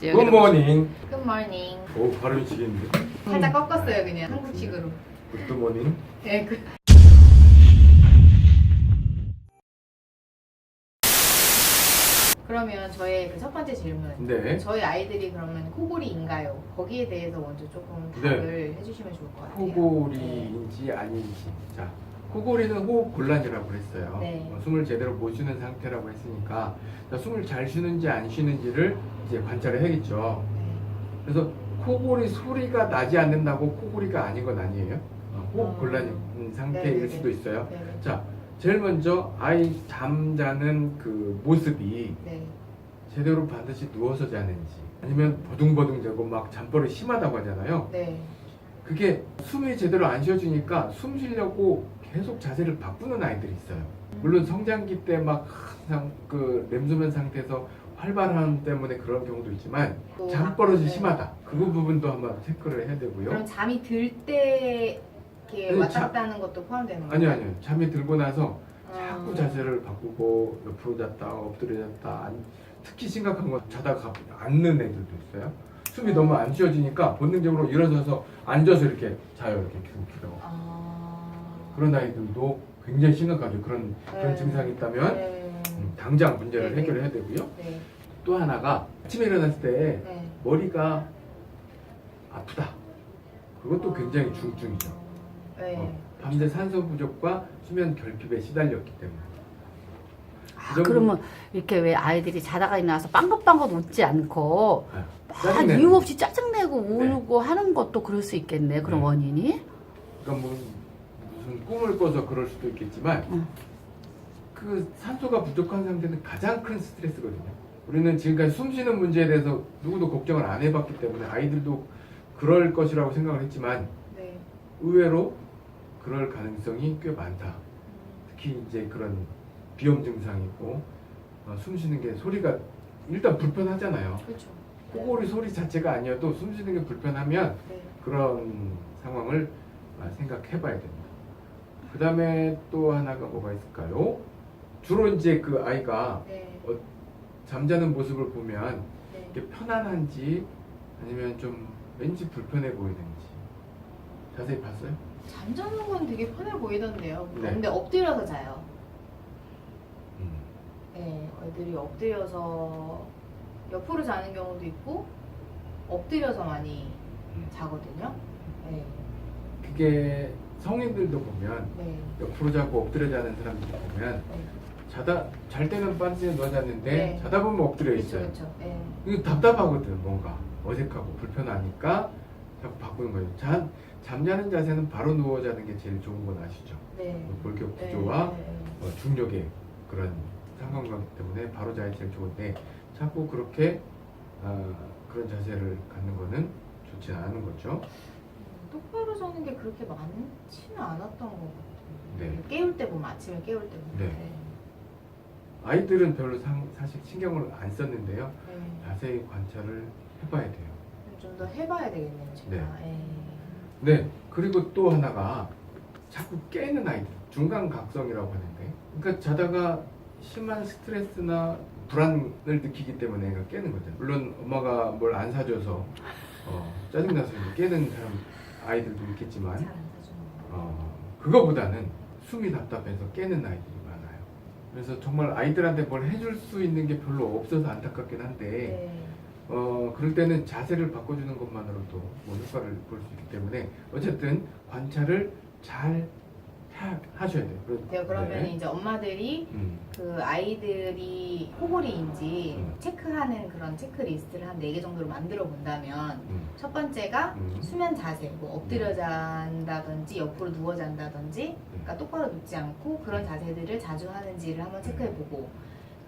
굿모닝. 굿모닝. 오 발음이 지겠는데. 살짝 꺾었어요 그냥 한국식으로. 굿모닝. 네, 그. 그러면 저의 그 첫 번째 질문. 네. 저희 아이들이 그러면 코골이인가요? 거기에 대해서 먼저 조금 네. 답을 해주시면 좋을 것 같아요. 코골이인지 아닌지. 자, 코골이는 호흡 곤란이라고 했어요. 네. 어, 숨을 제대로 못 쉬는 상태라고 했으니까 자, 숨을 잘 쉬는지 안 쉬는지를 이제 관찰을 해야겠죠. 네. 그래서 코골이 소리가 나지 않는다고 코골이가 아닌 건 아니에요. 어, 호흡 어. 곤란인 상태일 네네네. 수도 있어요. 네. 네. 자, 제일 먼저 아이 잠자는 그 모습이 네. 제대로 반드시 누워서 자는지 아니면 버둥버둥 자고 막 잠버릇이 심하다고 하잖아요. 네. 그게 숨이 제대로 안 쉬어지니까 숨 쉬려고 계속 자세를 바꾸는 아이들이 있어요. 물론 성장기 때 막 항상 그 렘수면 상태에서 활발함 때문에 그런 경우도 있지만 또 잠버릇이 네. 심하다. 그 부분도 한번 체크를 해야 되고요. 그럼 잠이 들 때 이렇게 아니, 왔다 자- 갔다 하는 것도 포함되는 거예요? 아니요, 아니요. 잠이 들고 나서 아. 자꾸 자세를 바꾸고 옆으로 잤다 엎드려 잤다 안- 특히 심각한 건 자다가 앉는 애들도 있어요 숨이 너무 안 쉬어지니까 본능적으로 일어서서 앉아서 이렇게 자요 이렇게 계속 기다고 아. 그런 아이들도 굉장히 심각하죠 그런 그런 네. 증상이 있다면 네. 음, 당장 문제를 네, 해결해야 되고요 네. 또 하나가 아침에 일어났을 때 네. 머리가 아프다 그것도 굉장히 중증이죠 네. 어, 밤새 산소 부족과 수면 결핍에 시달렸기 때문에 아, 그 정도- 그러면 이렇게 왜 아이들이 자다가 일어나서 빵긋빵긋 웃지 않고 아, 막 짜증내는 네. 이유 없이 짜증내고 울고 하는 것도 그럴 수 있겠네 그런 네. 원인이 그러니까 뭐 무슨 꿈을 꿔서 그럴 수도 있겠지만 응. 그 산소가 부족한 상태는 가장 큰 스트레스거든요. 우리는 지금까지 숨 쉬는 문제에 대해서 누구도 걱정을 안 해봤기 때문에 아이들도 그럴 것이라고 생각을 했지만 네. 의외로 그럴 가능성이 꽤 많다. 특히 이제 그런 비염 증상이고 어, 숨 쉬는 게 소리가 일단 불편하잖아요. 그렇죠. 코골이 소리 자체가 아니어도 숨 쉬는 게 불편하면 네. 그런 상황을 아, 생각해봐야 됩니다. 그 다음에 또 하나가 뭐가 있을까요? 주로 이제 그 아이가 네. 잠자는 모습을 보면 네. 이게 편안한지 아니면 좀 왠지 불편해 보이는지 자세히 봤어요? 잠자는 건 되게 편해 보이던데요. 네. 근데 엎드려서 자요. 음. 네. 애들이 엎드려서 옆으로 자는 경우도 있고 엎드려서 많이 음. 자거든요. 네. 그게 성인들도 보면 네. 옆으로 자고 엎드려 자는 사람들 보면 네. 자다 잘 때는 반지에 누워 잤는데 네. 자다 보면 엎드려 그렇죠. 있어요. 그렇죠. 네. 이거 답답하거든 뭔가 어색하고 불편하니까 자꾸 바꾸는 거예요. 잠 잠자는 자세는 바로 누워 자는 게 제일 좋은 건 아시죠? 네. 골격 네. 구조와 네. 네. 어, 중력의 그런 상관관계 때문에 바로 자야 제일 좋은데 자꾸 그렇게 아, 그런 자세를 갖는 거는 좋지 않은 거죠. 똑바로 자는 게 그렇게 많지는 않았던 것 같아요. 네. 깨울 때 보면 아침에 깨울 때 보면. 네. 아이들은 별로 상- 사실 신경을 안 썼는데요. 네. 자세히 관찰을 해봐야 돼요. 좀 더 해봐야 되겠네요, 제가. 네. 네. 네, 그리고 또 하나가 자꾸 깨는 아이들, 중간각성이라고 하는데, 그러니까 자다가 심한 스트레스나 불안을 느끼기 때문에 깨는 거죠. 물론 엄마가 뭘 안 사줘서 어, 짜증나서 깨는 사람 아이들도 있겠지만. 어, 그거보다는 숨이 답답해서 깨는 아이들이 많아요. 그래서 정말 아이들한테 뭘 해줄 수 있는 게 별로 없어서 안타깝긴 한데, 네. 어, 그럴 때는 자세를 바꿔주는 것만으로도 뭐 효과를 볼 수 있기 때문에 어쨌든 관찰을 잘 하, 하셔야 돼요. 그- 네, 그러면 네. 이제 엄마들이 음, 그 아이들이 코골이인지 음. 체크하는 그런 체크리스트를 한 네 개 정도로 만들어 본다면 음, 첫 번째가 음, 수면 자세, 뭐 엎드려 잔다든지 옆으로 누워 잔다든지 그러니까 똑바로 눕지 않고 그런 자세들을 자주 하는지를 한번 체크해 보고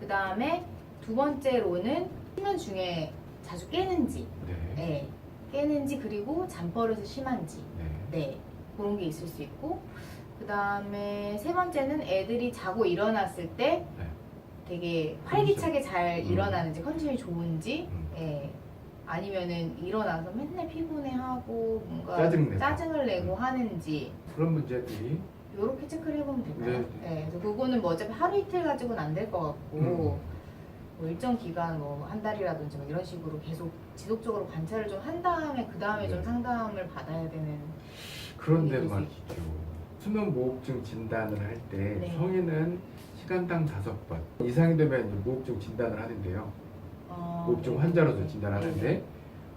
그 다음에 두 번째로는 수면 중에 자주 깨는지 네, 네, 깨는지 그리고 잠버릇이 심한지 네, 네 그런 게 있을 수 있고 그 다음에 세 번째는 애들이 자고 일어났을 때 네. 되게 활기차게 잘 음. 일어나는지 컨디션이 좋은지 음. 예. 아니면은 일어나서 맨날 피곤해하고 뭔가 짜증내고. 짜증을 내고 하는지 그런 문제들이 이렇게 체크를 해보면 될까요? 네. 네. 그래서 그거는 뭐 어차피 하루 이틀 가지고는 안 될 것 같고 음. 뭐 일정 기간 뭐 한 달이라든지 뭐 이런 식으로 계속 지속적으로 관찰을 좀 한 다음에 그 다음에 좀 네. 상담을 받아야 되는 그런데 그럴 수 말이죠. 수면 무호흡증 진단을 할 때 네. 성인은 시간당 다섯 번 이상이 되면 이제 무호흡증 진단을 하는데요. 어, 무호흡증 네. 환자로서 진단하는데 네.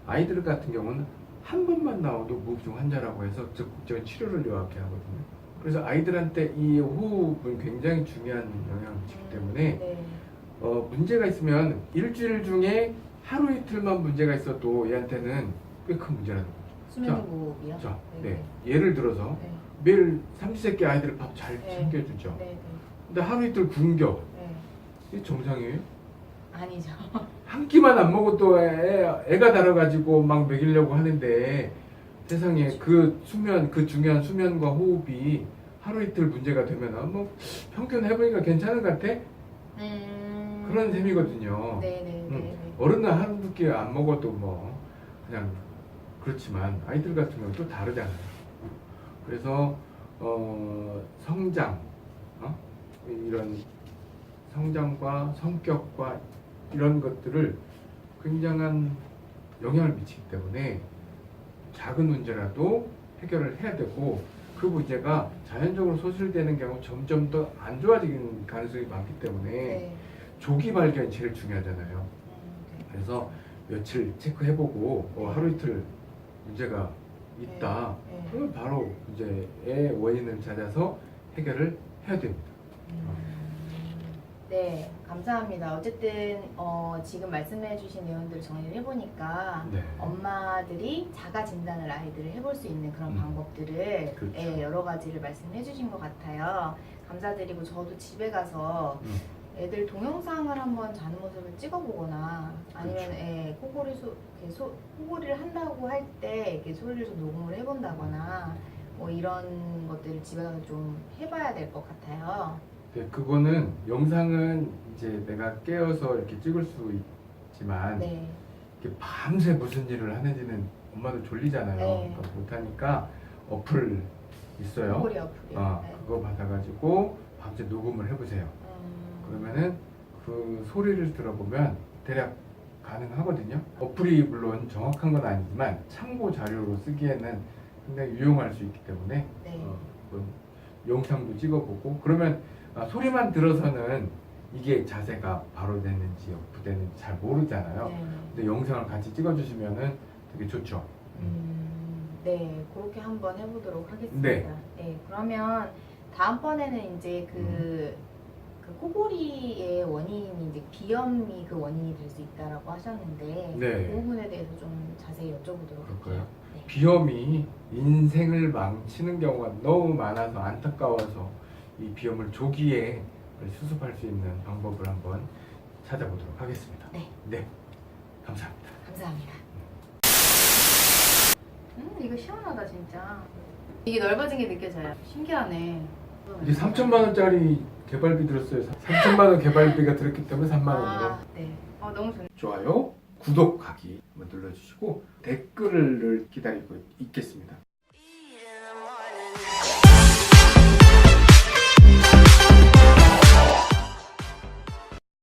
아이들 같은 경우는 한 번만 나와도 무호흡증 환자라고 해서 적극적인 치료를 요하게 하거든요. 그래서 아이들한테 이 호흡은 굉장히 중요한 영향을 미치기 때문에 네. 어, 문제가 있으면 일주일 중에 하루 이틀만 문제가 있어도 얘한테는 꽤 큰 문제라는 거죠. 수면 자, 무호흡이요? 자, 네. 네. 예를 들어서 네. 매일 삼시세끼 아이들 밥 잘 네. 챙겨주죠. 네. 네. 근데 하루 이틀 굶겨. 네. 이게 정상이에요? 아니죠. 한 끼만 안 먹어도 애, 애가 달아가지고 막 먹이려고 하는데 세상에 그 수면, 그 중요한 수면과 호흡이 하루 이틀 문제가 되면 뭐 평균 해보니까 괜찮은 것 같아? 음... 그런 셈이거든요. 네네. 음. 네. 어른은 한두 끼 안 먹어도 뭐 그냥 그렇지만 아이들 같은 경우는 또 다르잖아요. 그래서 어, 성장, 어? 이런 성장과 성격과 이런 것들을 굉장한 영향을 미치기 때문에 작은 문제라도 해결을 해야 되고 그 문제가 자연적으로 소실되는 경우 점점 더 안 좋아지는 가능성이 많기 때문에 네. 조기 발견이 제일 중요하잖아요. 음, 네. 그래서 며칠 체크해보고 어, 하루 이틀 문제가 있다. 네. 네. 그러면 바로 이제 애 원인을 찾아서 해결을 해야 됩니다. 네, 감사합니다. 어쨌든 어, 지금 말씀해주신 내용들을 정리를 해보니까 네. 엄마들이 자가 진단을 아이들을 해볼 수 있는 그런 음. 방법들을 그렇죠. 예, 여러 가지를 말씀해주신 것 같아요. 감사드리고 저도 집에 가서 음. 애들 동영상을 한번 자는 모습을 찍어보거나 아니면 그렇죠. 예, 코골이 소, 소, 코골이를 한다고 할 때 이렇게 소리를 좀 녹음을 해본다거나 뭐 이런 것들을 집에 가서 좀 해봐야 될 것 같아요. 네, 그거는 영상은 이제 내가 깨어서 이렇게 찍을 수 있지만 네. 이렇게 밤새 무슨 일을 하는지는 엄마도 졸리잖아요. 네. 그러니까 못하니까 어플 있어요. 코골이 어플이요. 어, 네. 그거 받아가지고 밤새 녹음을 해보세요. 음, 그러면은 그 소리를 들어보면 대략 가능하거든요. 어플이 물론 정확한 건 아니지만 참고 자료로 쓰기에는 굉장히 유용할 수 있기 때문에 네. 어, 그건 영상도 찍어보고 그러면 아, 소리만 들어서는 이게 자세가 바로 되는지 역부되는지 잘 모르잖아요. 네. 근데 영상을 같이 찍어주시면은 되게 좋죠. 음, 네, 그렇게 한번 해보도록 하겠습니다. 네. 네, 그러면 다음번에는 이제 그, 음. 그 코골이의 원인이 이제 비염이 그 원인이 될 수 있다라고 하셨는데 네. 그 부분에 대해서 좀 자세히 여쭤보도록 그럴까요? 할게요. 네. 비염이 인생을 망치는 경우가 너무 많아서 안타까워서 이 비염을 조기에 수습할 수 있는 방법을 한번 찾아보도록 하겠습니다. 네. 네. 감사합니다. 감사합니다. 음, 이거 시원하다 진짜. 이게 넓어진 게 느껴져요. 신기하네. 이제 3천만 원짜리 개발비 들었어요. 3천만 원 개발비가 들었기 때문에 3만 원으로. 아, 네. 어, 너무 좋네. 좋아요, 구독하기 한번 눌러주시고 댓글을 기다리고 있겠습니다.